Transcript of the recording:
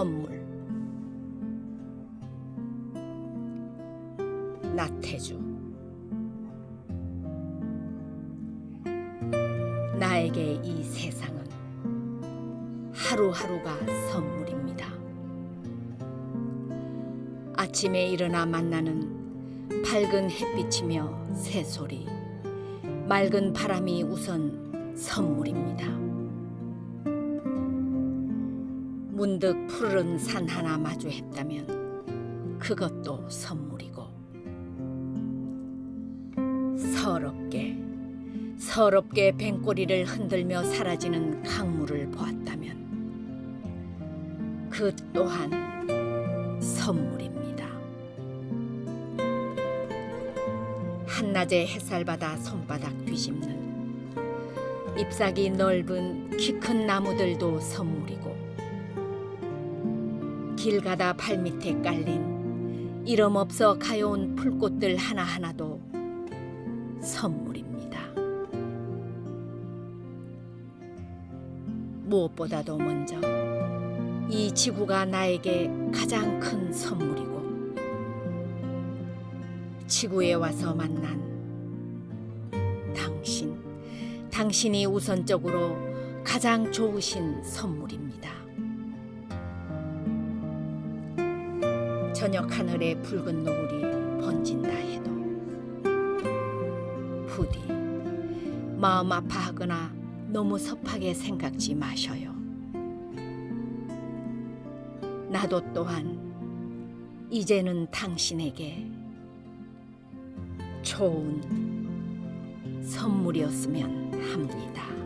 선물 나태주 나에게 이 세상은 하루하루가 선물입니다. 아침에 일어나 만나는 밝은 햇빛이며 새소리, 맑은 바람이 우선 선물입니다. 문득 푸르른 산 하나 마주했다면 그것도 선물이고 서럽게 서럽게 뱅꼬리를 흔들며 사라지는 강물을 보았다면 그 또한 선물입니다. 한낮에 햇살 받아 손바닥 뒤집는 잎사귀 넓은 키 큰 나무들도 선물이고 길 가다 발밑에 깔린 이름 없어 가여운 풀꽃들 하나하나도 선물입니다. 무엇보다도 먼저 이 지구가 나에게 가장 큰 선물이고 지구에 와서 만난 당신, 당신이 우선적으로 가장 좋으신 선물입니다. 저녁 하늘에 붉은 노을이 번진다 해도 부디 마음 아파하거나 너무 섭하게 생각지 마셔요. 나도 또한 이제는 당신에게 좋은 선물이었으면 합니다.